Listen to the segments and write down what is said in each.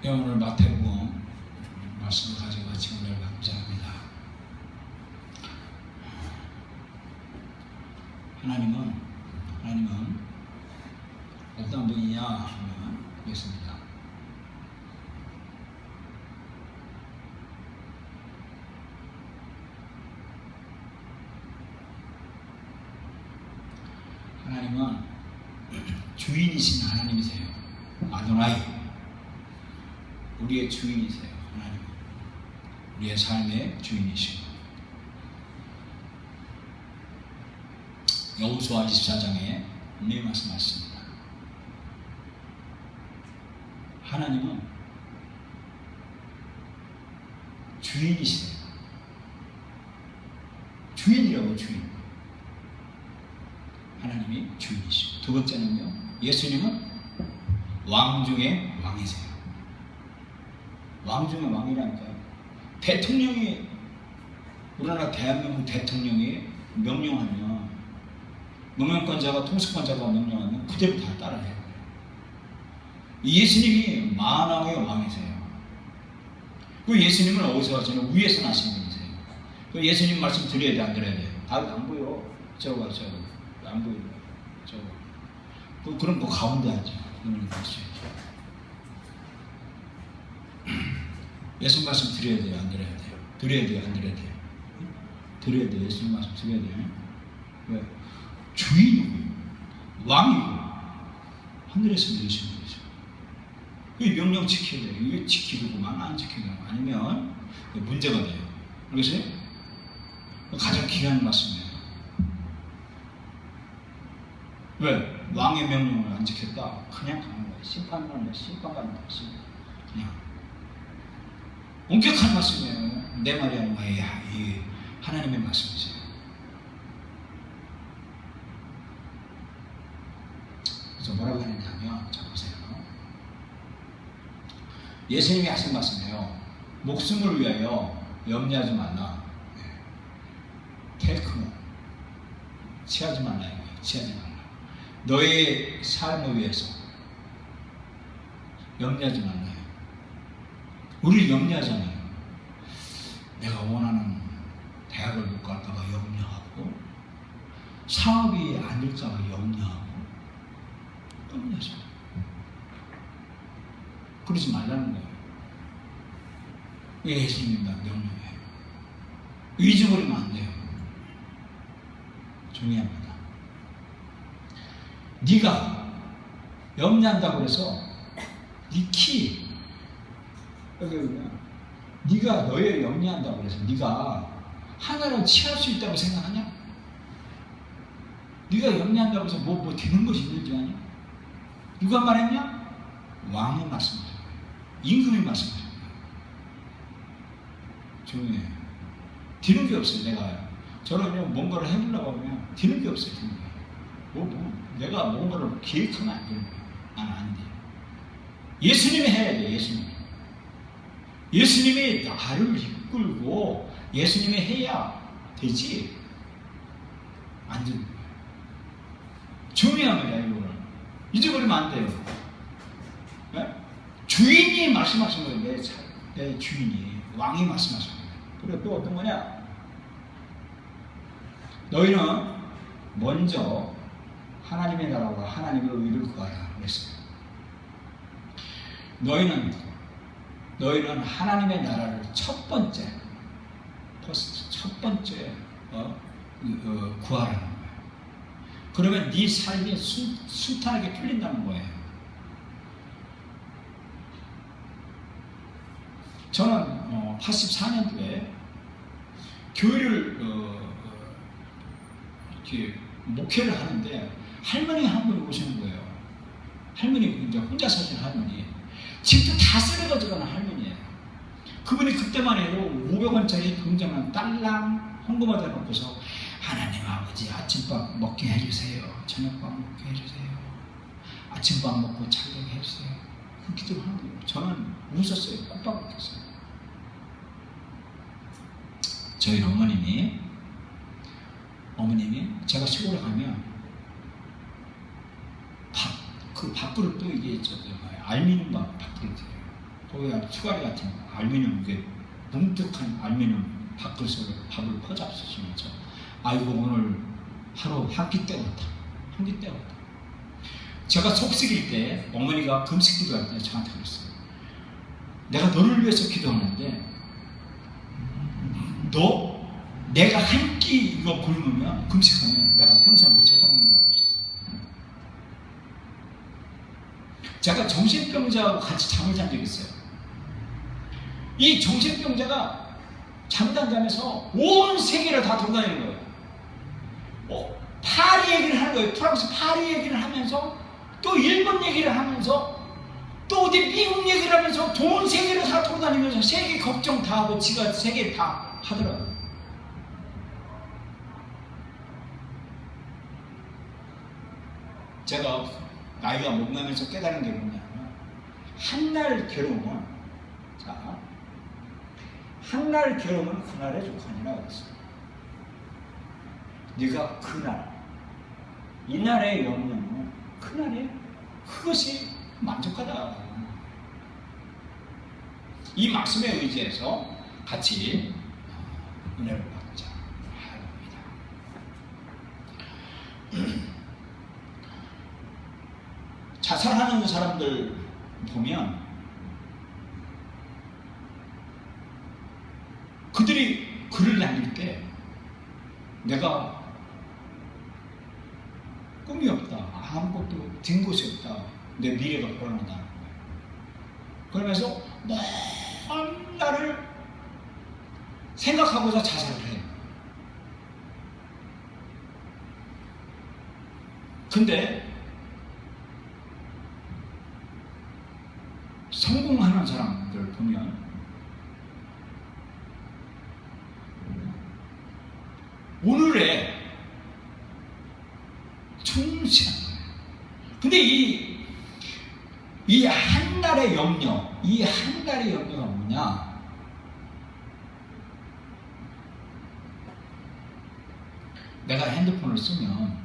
네, 오늘 마태복음 말씀을 가지고 같이 오늘 가고자 합니다. 하나님은 하나님은 어떤 분이냐 하면 그렇습니다. 하나님은 주인이신 하나님이세요. 아도나이. 우리의 주인이세요. 하나님. 우리의 삶의 주인이시고. 여호수아 24장에 분명히 말씀하십니다. 하나님은 주인이시세요. 주인이라고 주인. 하나님이 주인이시고 두 번째는요. 예수님은 왕 중의 왕이세요. 왕 중의 왕이라니까요. 대통령이 우리나라 대한민국 대통령이 명령하면 명령권자가 통수권자가 명령하면 그대로 다 따라해야 돼요. 예수님이 만왕의 왕이세요. 그 예수님은 어디서 하시는 위에서 나신 분이세요. 그 예수님 말씀 드려야 돼, 안 드려야 돼? 아, 안 보여. 저거, 저거. 안 보여. 저거. 그, 그럼 그 가운데 하죠. 눈을 보셔야죠. 예수님 말씀 드려야 돼요, 안 드려야 돼요? 드려야 돼요, 안 드려야 돼요? 드려야 돼요, 예수님 말씀 드려야 돼요. 왜? 주인이고, 왕이고, 하늘에서 내리신 분이죠. 이 명령 지켜야 돼요. 이게 지키고만 안 지키고 아니면 문제가 돼요. 그래서 가장 귀한 말씀이에요. 왜? 왕의 명령을 안 지켰다. 그냥 가는 거예요. 심판을 하는 거예요. 심판 가는 거예요. 그냥. 엄격한 말씀이에요. 내 말이 야, 이 하나님의 말씀이세요. 그래서 뭐라고 했냐면, 자 보세요. 예수님이 하신 말씀이에요. 목숨을 위하여 염려하지 말라. 테크노. 취하지 말라. 취하지 말라. 너의 삶을 위해서 염려하지 말라요. 우리 염려하잖아요. 내가 원하는 대학을 못 갈까봐 염려하고 사업이 안 될까봐 염려하고 염려하죠. 그러지 말라는 거예요. 예수님이 나 명령해요. 잊어버리면 안 돼요. 중요합니다. 네가 염려한다고 해서 네 키, 여기 네가 너의 염려한다고 해서 네가 하나를 취할 수 있다고 생각하냐? 네가 염려한다고 해서 뭐, 뭐 되는 것이 있는 줄 아냐? 누가 말했냐? 왕의 말씀이죠. 임금이 말씀하신 거예요. 조용히 해. 되는 게 없어요, 내가. 저는 뭔가를 해보려고 하면 되는 게 없어요, 되는 게. 뭐, 뭐, 내가 뭔가를 계획하면 안 되는 거예요. 난안 돼. 예수님이 해야 돼, 예수님이. 예수님이 나를 이끌고 예수님이 해야 되지. 안 되는 거예요. 중요합니다, 이거는. 잊어버리면 안 돼요. 네? 주인이 말씀하신 거예요. 내, 차, 내 주인이. 왕이 말씀하신 거예요. 그리고 또 어떤 거냐? 너희는 먼저 하나님의 나라와 하나님의 의를 구하라 그랬어요. 너희는 너희는 하나님의 나라를 첫 번째 퍼스트 첫 번째 어, 어, 구하라는 거예요. 그러면 네 삶이 순, 순탄하게 풀린다는 거예요. 저는 어, 84년도에 교회를 어, 이렇게 목회를 하는데 할머니 한 분이 오시는 거예요. 할머니 혼자 사시는 할머니. 집도 다 쓰레가지고 가는 할머니예요. 그분이 그때만 해도 500원짜리 동전만 딸랑 헌금하다 놓고서 하나님 아버지 아침밥 먹게 해주세요. 저녁밥 먹게 해주세요. 아침밥 먹고 자게 해주세요. 그 기도를 하는 거예요. 저는 웃었어요. 콧밥 웃겼어요. 저희 어머님이 어머님이 제가 시골에 가면 밥, 그 밥그릇도 이게 저, 저, 알미늄 밥, 밥그릇이에요. 거기다 수가리 같은 알루미늄 이게 뭉툭한 알루미늄 밥그릇으로 밥을 퍼잡수시면서 아이고 오늘 하루 한 끼 때웠다. 한 끼 때웠다. 제가 속쓰길 때 어머니가 금식 기도할 때 저한테 그랬어요. 내가 너를 위해서 기도하는데 너 내가 한 끼 이거 굶으면 금식하면 내가 평생 못 찾아먹는다고 그랬어요. 제가 정신병자하고 같이 잠을 잔 적이 있어요. 이 정신병자가 잠단 잠에서 온 세계를 다 돌아다니는 거예요. 어, 파리 얘기를 하는 거예요. 프랑스 파리 얘기를 하면서 또 일본 얘기를 하면서 또 어디 미국 얘기를 하면서 돈 세계를 다 돌아다니면서 세계 걱정 다 하고 지가 세계 다 하더라고요. 제가 나이가 먹으면서 깨달은 게 뭐냐면 한 날 괴로움은 자 한날 괴로움은 그날의 조건이라고 했어요. 네가 그날 이날의 영혼은 그날에 그것이 만족하다. 이 말씀에 의지해서 같이 은혜를 받자 합니다. 자살하는 사람들 보면 그들이 글을 남길 때 내가 꿈이 없다. 아무것도 든 곳이 없다. 내 미래가 불안하다는 거예요. 그러면서 먼 날을 생각하고서 자살을 해요. 근데 성공하는 사람들 보면 오늘에 충실한 거예요. 근데 이, 이 한 달의 염려, 이 한 달의 염려가 뭐냐? 내가 핸드폰을 쓰면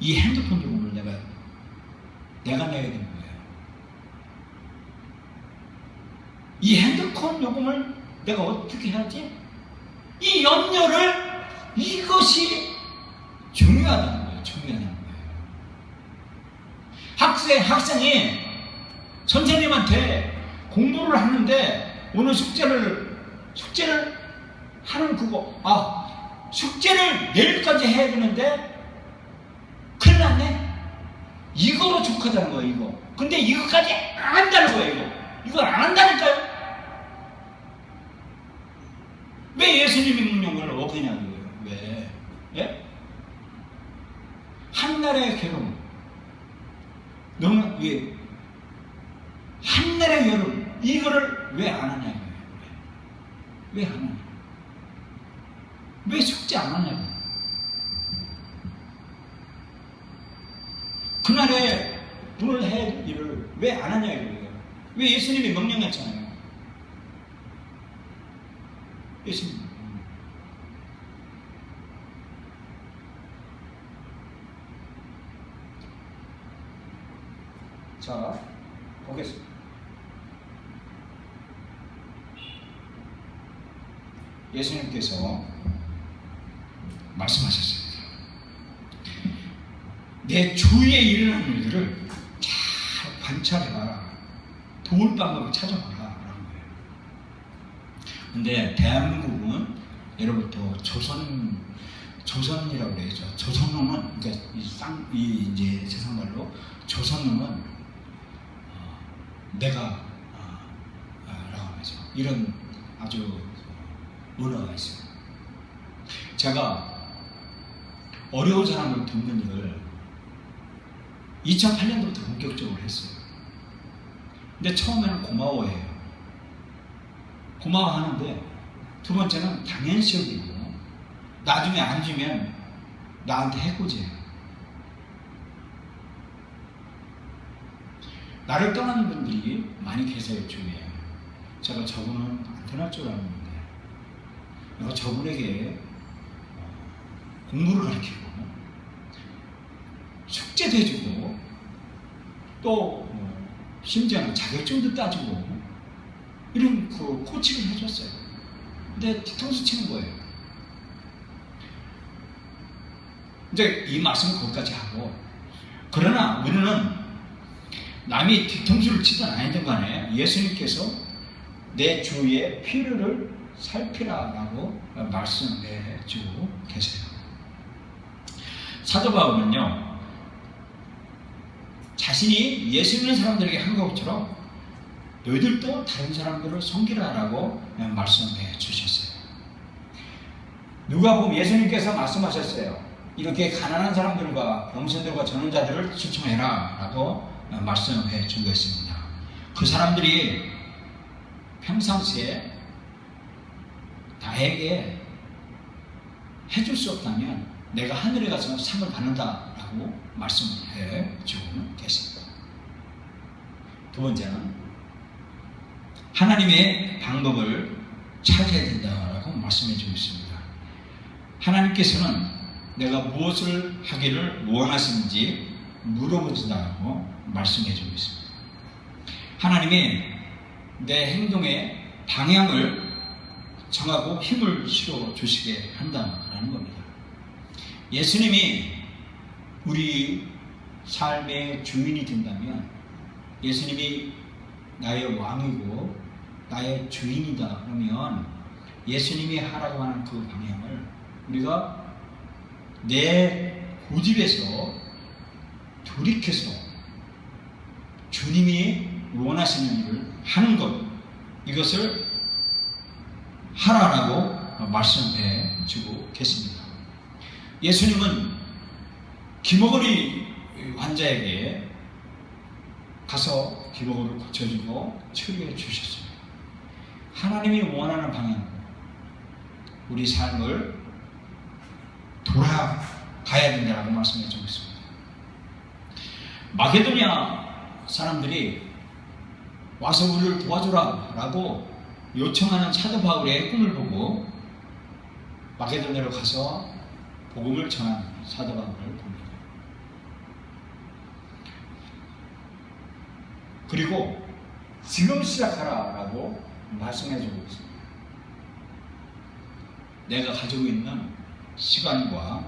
이 핸드폰 요금을 내가 내가 내야 되는 거예요. 이 핸드폰 요금을 내가 어떻게 하지? 이 염려를 이것이 중요하다는 거예요. 중요하다는 거예요. 학생, 학생이 선생님한테 공부를 하는데 오늘 숙제를, 숙제를 하는 그거, 아, 숙제를 내일까지 해야 되는데 큰일 났네? 이거로 족하다는 거예요, 이거. 근데 이거까지 안 한다는 거예요, 이거. 이걸 안 한다니까요? 왜 예수님의 명령을 어기냐고요, 왜? 예? 한날의 괴로움. 너무, 왜? 한날의 여름. 이거를 왜 안 하냐고요, 왜? 왜안 하냐? 왜 숙제 안 하냐고요? 그날에 오늘 해 일을 왜 안 하냐 이거예요. 왜 예수님이 명령했잖아요. 예수님. 자, 보겠습니다. 예수님께서 말씀하셨습니다. 내 주위에 일어나는 일들을 잘 관찰해봐라. 도울 방법을 찾아봐라. 근데 대한민국은 예로부터 조선, 조선이라고 그래야죠. 조선놈은, 그러니까 이 쌍, 이 이제 세상 말로 조선놈은 어, 내가, 어, 어, 라고 하죠. 이런 아주 문화가 있어요. 제가 어려운 사람을 돕는 일을 2008년도부터 본격적으로 했어요. 근데 처음에는 고마워해요. 고마워하는데 두 번째는 당연시 여기고 나중에 안 주면 나한테 해코지해요. 나를 떠나는 분들이 많이 계세요, 주위에. 제가 저분은 안 떠날 줄 알았는데 내가 저분에게 어, 공부를 가르치고 숙제도 해주고 또 어, 심지어는 자격증도 따지고 이런 그 코치를 해줬어요. 근데 뒤통수 치는 거예요. 이제 이 말씀은 거기까지 하고 그러나 우리는 남이 뒤통수를 치든 아니든 간에 예수님께서 내 주위의 필요를 살피라라고 말씀해 주고 계세요. 사도 바울은요, 자신이 예수 믿는 사람들에게 한 것처럼 너희들도 다른 사람들을 섬기라라고 말씀해 주셨어요. 누가 보면 예수님께서 말씀하셨어요. 이렇게 가난한 사람들과 병신들과 전원자들을 추천해라 라고 말씀해 준 것입니다. 그 사람들이 평상시에 나에게 해줄 수 없다면 내가 하늘에 가서 상을 받는다라고 말씀해 주고 계십니다. 두 번째는 하나님의 방법을 찾아야 된다라고 말씀해 주고 있습니다. 하나님께서는 내가 무엇을 하기를 원하시는지 물어보신다고 말씀해 주고 있습니다. 하나님이 내 행동의 방향을 정하고 힘을 실어 주시게 한다는 겁니다. 예수님이 우리 삶의 주인이 된다면 예수님이 나의 왕이고 나의 주인이다 그러면 예수님이 하라고 하는 그 방향을 우리가 내 고집에서 돌이켜서 주님이 원하시는 일을 하는 것 이것을 하라라고 말씀해 주고 계십니다. 예수님은 김어거리 환자에게 가서 기복을 고쳐주고 치료해 주셨습니다. 하나님이 원하는 방향으로 우리 삶을 돌아가야 된다고 말씀해 주고 있습니다. 마게도니아 사람들이 와서 우리를 도와주라 라고 요청하는 사도 바울의 꿈을 보고 마게도니아로 가서 복음을 전한 사도 바울을 봅니다. 그리고 지금 시작하라 라고 말씀해 주고 있습니다. 내가 가지고 있는 시간과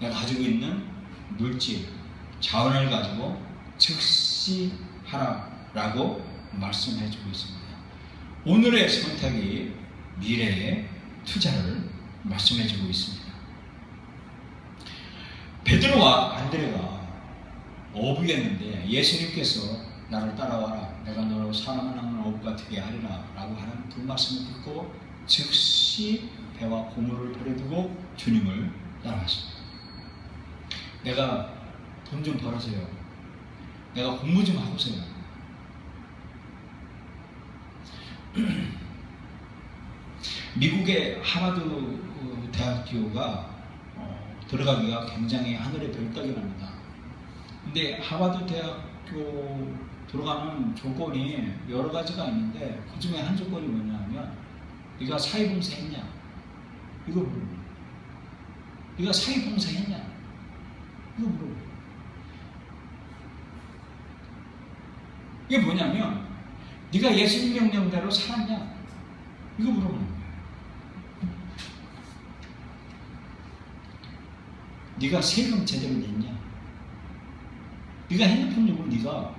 내가 가지고 있는 물질, 자원을 가지고 즉시 하라라고 말씀해 주고 있습니다. 오늘의 선택이 미래의 투자를 말씀해 주고 있습니다. 베드로와 안드레가 어부였는데 예수님께서 나를 따라와라. 내가 너로 사랑을 하는 어부가 되게 하리라. 라고 하는 그 말씀을 듣고 즉시 배와 고물을 버려두고 주님을 따라갔습니다. 내가 돈 좀 벌어서요. 내가 공부 좀 하고서요. 미국의 하버드 대학교가 어, 들어가기가 굉장히 하늘의 별따기랍니다. 근데 하버드 대학교 들어가는 조건이 여러 가지가 있는데 그 중에 한 조건이 뭐냐면 네가 사회봉사 했냐? 이거 물어보 네가 사회봉사 했냐? 이거 물어보 이게 뭐냐면 네가 예수님 명령대로 살았냐? 이거 물어보는. 네가 세금 제대로 냈냐? 네가 핸드폰 요금 네가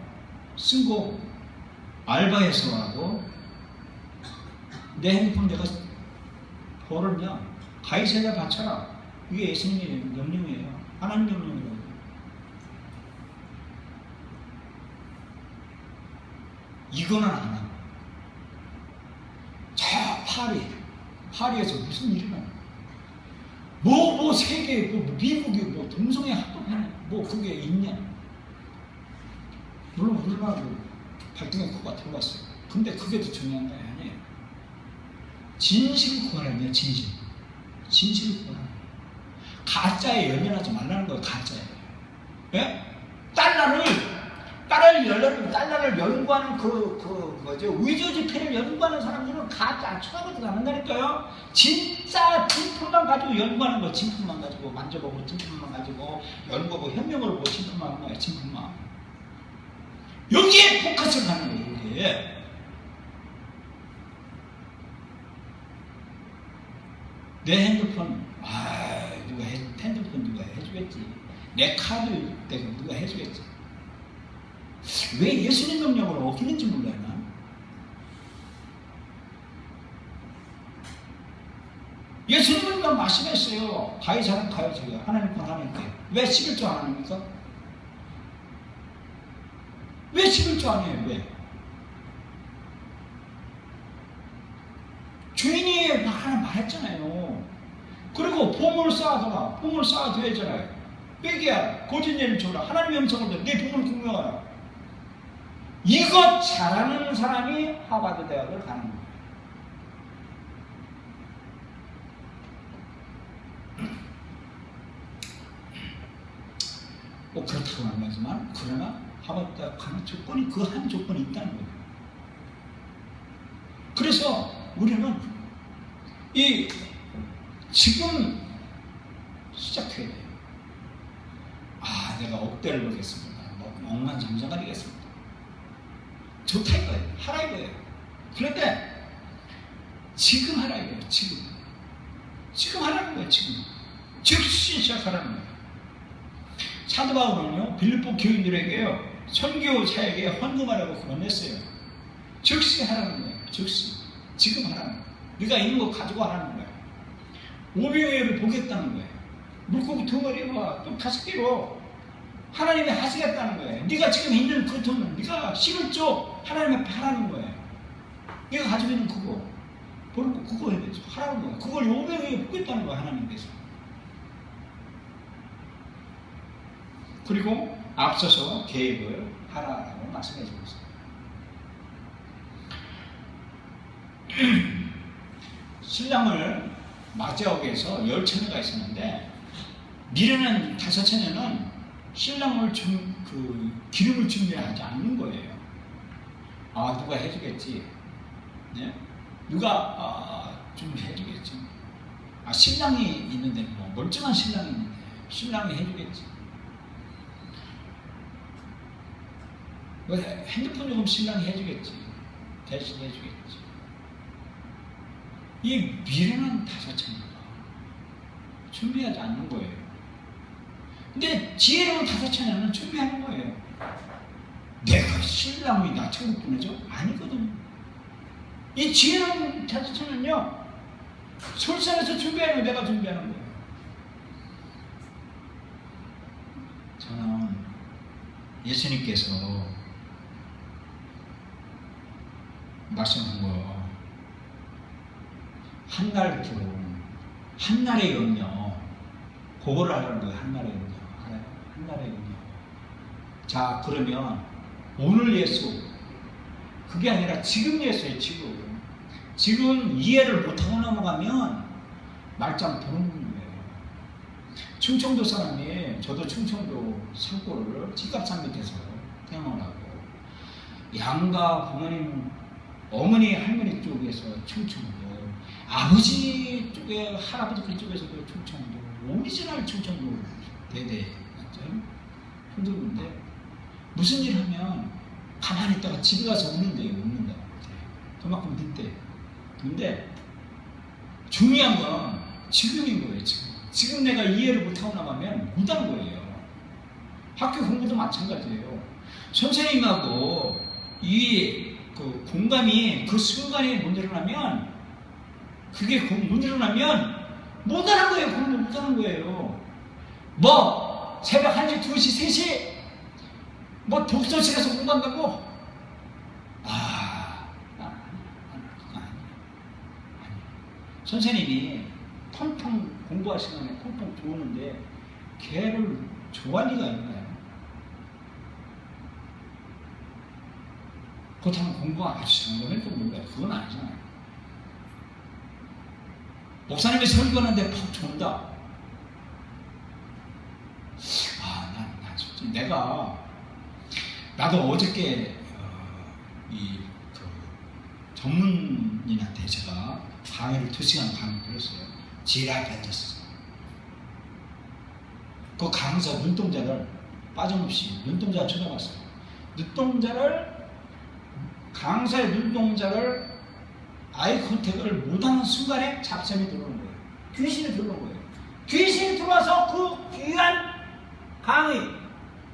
쓴거 알바해서라도 내 핸드폰 내가 벌었냐? 가이세자 바쳐라. 이게 예수님의 명령이에요. 하나님 명령이라고. 이거는 안 하고. 저 파리, 파리에서 무슨 일이 나? 뭐, 뭐, 세계, 뭐, 미국이 뭐, 동성애 합법하네. 뭐, 그게 있냐? 물론, 우리나라도 발등에 코가 들어갔어요. 근데 그게 더 중요한 게 아니에요. 진실 구하라며, 진실. 진실 구하라. 가짜에 연연하지 말라는 거예요, 가짜에. 예? 달러를 달러를 열려면 달러를 연구하는 그, 그, 뭐죠? 위조 지폐를 연구하는 사람들은 가짜 쳐다보지도 않는다니까요. 진짜 진품만 가지고 연구하는 거, 진품만 가지고 만져보고, 진품만 가지고 연구하고, 현명으로 보고, 진품만 하는 거예요, 진품만. 여기에 포커스를 하는 거예요. 여기에. 내 핸드폰 아 누가 해, 핸드폰 누가 해주겠지. 내 카드 내가 누가 해주겠지. 왜 예수님 명령을 어기는지 몰라요. 난. 예수님은 말씀했어요. 가해자는 가해자예요. 하나님 건 하나님께. 왜 11조 안 합니까? 왜 11조 안 해요? 왜? 주인이 하나 말했잖아요. 그리고 보물 쌓아둬라. 보물 쌓아둬야잖아요. 빼기야. 거짓 예를 줘라. 하나님의 음성을. 내 보물 공명하라. 이것 잘하는 사람이 하버드 대학을 가는 거예요. 꼭 그렇다고는 안 하지만 그러나 대학 가는 조건이 그 한 조건이 있다는 거예요. 그래서 우리는 이 지금 시작해야 돼요. 아, 내가 억대를 벌겠습니다. 뭐 억만장자가 되겠습니다. 좋다 이거예요. 하라 이거예요. 그런데 지금 하라 이거예요. 지금. 지금 하라는 거예요. 지금. 즉시 시작하라는 거예요. 사도 바울은요 빌립보 교인들에게요 선교 사역에 헌금하라고 권했어요. 즉시 하라는 거예요. 즉시. 지금 하라는 거예요. 네가 있는 거 가지고 하라는 거예요. 오병이어를 보겠다는 거예요. 물고기 두 마리와 또 다섯 개로 하나님이 하시겠다는 거예요. 네가 지금 있는 그 돈은 네가 11조 하나님 앞에 하라는 거예요. 네가 가지고 있는 그거 거 그거 해야 되죠. 하라는 거예요. 그걸 오병이어 보겠다는 거예요. 하나님께서. 그리고 앞서서 계획을 하라라고 말씀해 주고 있어요. 신랑을 맞이하기 위해서 열 처녀가 있었는데 미련한 다섯 처녀는 신랑을 좀그 기름을 준비하지 않는 거예요. 아 누가 해주겠지. 네? 누가 아, 좀 해주겠지. 아 신랑이 있는데 뭐 멀쩡한 신랑이 있는데 신랑이 해주겠지. 뭐 핸드폰 요금 신랑이 해주겠지. 대신 해주겠지. 이 미련한 다섯 처녀가 준비하지 않는 거예요. 근데 지혜로운 다섯 처녀는 준비하는 거예요. 내가 신랑이 나 천국 보내줘? 아니거든요. 이 지혜로운 다섯 처녀는요, 솔선에서 준비하는 거 내가 준비하는 거예요. 저는 예수님께서 말씀한 거, 한날 기록, 한날의 영역, 그거를 하라는 거예요. 한날의 영역. 한날의 영역. 자, 그러면 오늘 예수, 그게 아니라 지금 예수예요, 지금. 지금 이해를 못하고 넘어가면 말짱 보는 거예요. 충청도 사람이, 저도 충청도 산골을 집값산 밑에서 태어나고, 양가 부모님, 어머니, 할머니 쪽에서 충청도, 아버지 쪽에 할아버지 그쪽에서도 충청도 오리지널 충청도 대대 흔들는데 무슨 일 하면 가만히 있다가 집에 가서 우는데요 웃는다. 그만큼 든대. 근데 중요한 건 지금인 거예요 지금. 지금 내가 이해를 못하고 나가면 못하는 거예요. 학교 공부도 마찬가지예요. 선생님하고 이 그 공감이 그 순간에 못 일어나면 그게 못 일어나면 못 하는 거예요. 공부 못 하는 거예요. 뭐 새벽 1시, 2시, 3시 뭐 독서실에서 공부한다고? 아, 그거 아니에요. 선생님이 펑펑 공부할 시간에 펑펑 좋는데 걔를 좋아할 리가 있나요? 그렇다면 공부가 아주 또 몰라요. 그건 아니잖아요. 목사님이 설교하는데 푹 존다. 아, 난, 난 솔직히 내가, 나도 어저께, 어, 이, 그, 전문인한테 제가 강의를 두 시간 강의 들었어요. 지뢰 앞에 앉았어. 그 강사 눈동자를 빠짐없이 눈동자 쳐다봤어요. 눈동자를 강사의 눈동자를 아이 컨택을 못하는 순간에 잡샘이 들어오는 거예요. 귀신이 들어오는 거예요. 귀신이 들어와서 그 귀한 강의,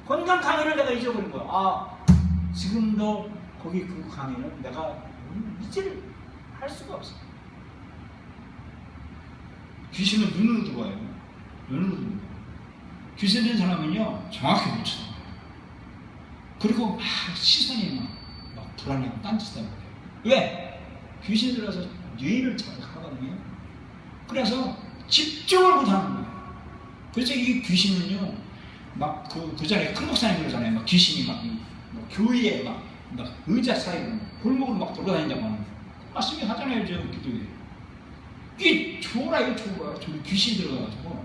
건강 강의를 내가 잊어버린 거야. 아, 지금도 거기 그 강의는 내가 잊지를 할 수가 없어. 귀신은 눈으로 들어와요. 눈으로 들어와요. 귀신 된 사람은요, 정확히 못 쳐요. 그리고 막 시선이 막, 막 불안해하고 딴짓하고 그래요. 왜? 귀신 들어서 뇌를 자극하거든요. 그래서 집중을 못하는 거예요. 그래서 이 귀신은요, 막 그, 그 전에 큰 목사님 그러잖아요. 막 귀신이 막, 이- 뭐 교회에 막, 막 의자 사이로 골목으로 막 돌아다닌다고 하는 거. 말씀이 하잖아요, 저 기도에. 이게 초라. 저기 귀신 들어가가지고.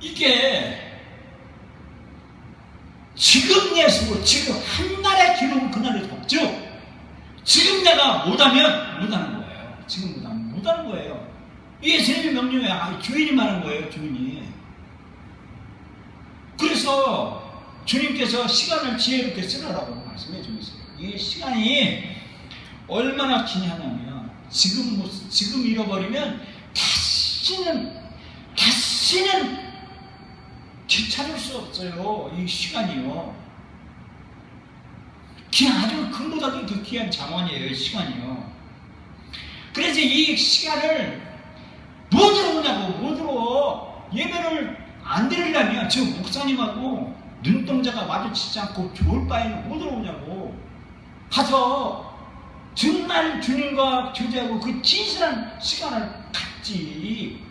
이게 지금 예수로 지금 한 날의 기록은 그날에 없죠. 지금 내가 못하면 못하는 거예요. 지금 못하면 못하는 거예요. 예수님의 명령이에요. 아, 주인이 말한 거예요, 주인이. 그래서 주님께서 시간을 지혜롭게 쓰라라고 말씀해 주고 있어요. 이 시간이 얼마나 기냐면 지금 못, 지금 잃어버리면 다시는 다시는 되찾을 수 없어요. 이 시간이요. 아주 금보다도 더 귀한 자원이에요. 이 시간이요. 그래서 이 시간을 뭐 들어 오냐고 뭐 들어 예배를 안 드리려면 저 목사님하고 눈동자가 마주치지 않고 좋을 바에는 뭐 들어 오냐고 가서 정말 주님과 교제하고 그 진실한 시간을 갖지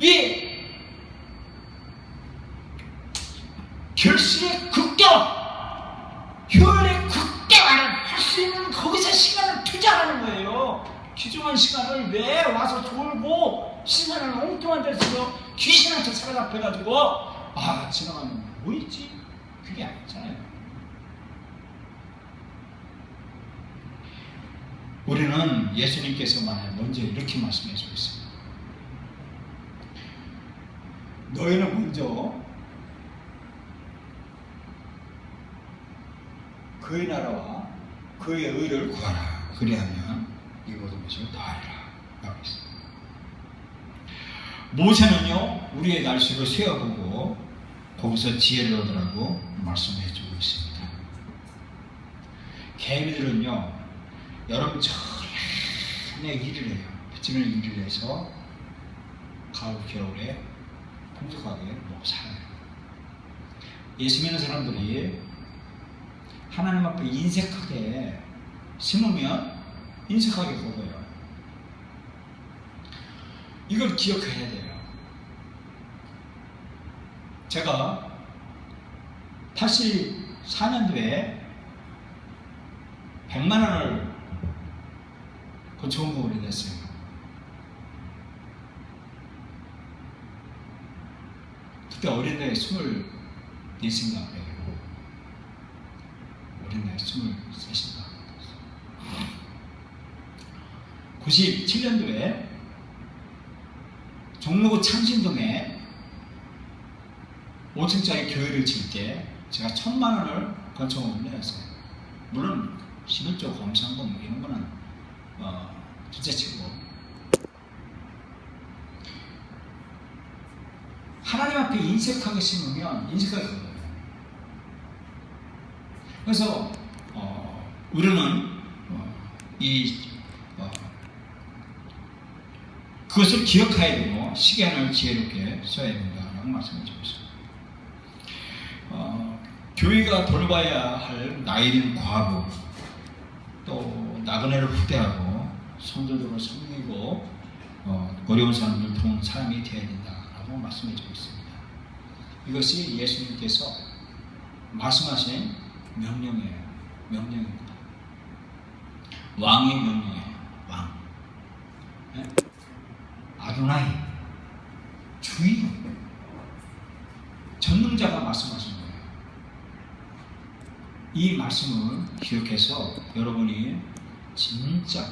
이 결실의 극대화, 효율의 극대화를 할 수 있는 거기서 시간을 투자하는 거예요. 귀중한 시간을 왜 와서 졸고 시간을 엉뚱한 데서 귀신한테 사로잡혀가지고 아 지나가면 뭐 있지? 그게 아니잖아요. 우리는 예수님께서 만약 먼저 이렇게 말씀해 있습니다. 너희는 먼저 그의 나라와 그의 의를 구하라. 그리하면 이 모든 것을 더하리라. 라고 있습니다. 모세는요, 우리의 날씨를 세어보고 거기서 지혜를 얻으라고 말씀해 주고 있습니다. 개미들은요, 여름 전에 일을 해요. 빚지는 일을 해서 가을, 겨울에 풍족하게 먹고 살아요. 예수 믿는 사람들이 하나님 앞에 인색하게 심으면 인색하게 먹어요. 이걸 기억해야 돼요. 제가 84년도에 100만 원을 건축원금을 냈어요. 그때 어린 나이에 24인가 그래요. 어린 나이 23인가 97년도에 종로구 창신동에 5층짜리 교회를 질 때 제가 천만 원을 건축원금을 냈어요. 물론 11조 검상금 뭐 이런 거는 어, 둘째치고 하나님 앞에 인색하게 심으면 인색하게 거둬요. 그래서 어, 우리는 어, 이 어, 그것을 기억해야 되고 시간을 지혜롭게 써야 된다라고 말씀을 드리고 있습니다. 어, 교회가 돌봐야 할 나이든 과부 또 나그네를 후대하고 성도들을 섬기고 어, 어려운 사람을 도우는 사람이 되어야 된다라고 말씀해 주고 있습니다. 이것이 예수님께서 말씀하신 명령이에요. 명령입니다. 왕의 명령이에요. 왕. 네? 아도나이 주인 전능자가 말씀하신 거예요. 이 말씀을 기억해서 여러분이 진짜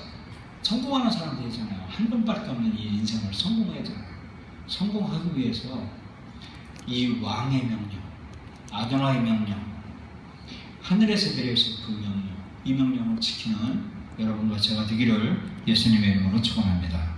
성공하는 사람 되잖아요. 한 번밖에 없는 이 인생을 성공해야 되잖아요. 성공하기 위해서 이 왕의 명령, 아도나의 명령, 하늘에서 내려오신 그 명령, 이 명령을 지키는 여러분과 제가 되기를 예수님의 이름으로 축원합니다.